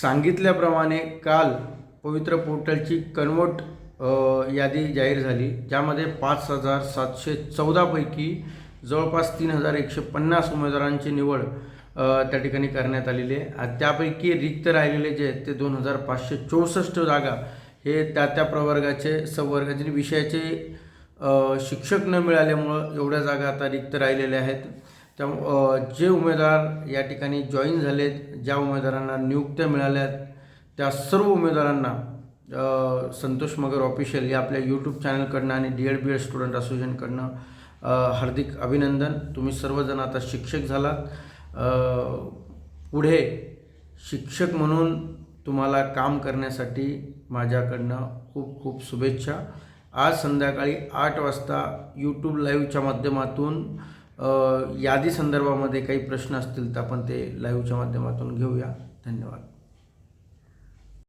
सांगितल्याप्रमाणे काल पवित्र पोर्टलची कन्वर्ट यादी जाहीर झाली ज्यामध्ये पाच हजार सातशे चौदापैकी जवळपास तीन हजार एकशे पन्नास उमेदवारांची निवड त्या ठिकाणी करण्यात आलेली आहे. आणि त्यापैकी रिक्त राहिलेले जे आहेत ते दोन हजार पाचशे चौसष्ट जागा हे त्या त्या प्रवर्गाचे संवर्गाचे विषयाचे शिक्षक न मिळाल्यामुळं एवढ्या जागा आता रिक्त राहिलेल्या आहेत. त्या जे उमेदवार या ठिकाणी जॉईन झालेत ज्या उमेदवारांना नियुक्त्या मिळाल्या त्या सर्व उमेदवारांना संतोष मगर ऑफिशियल या आपल्या यूट्यूब चॅनलकडनं आणि D Ed B Ed student असोसिएशनकडनं हार्दिक अभिनंदन. तुम्ही सर्वजण आता शिक्षक झालात. पुढे शिक्षक म्हणून तुम्हाला काम करण्यासाठी माझ्याकडनं खूप खूप शुभेच्छा. आज संध्याकाळी आठ वाजता यूट्यूब लाईव्हच्या माध्यमातून यादी संदर्भामध्ये काही प्रश्न असतील तर आपण ते लाईव्हच्या माध्यमातून घेऊया. धन्यवाद.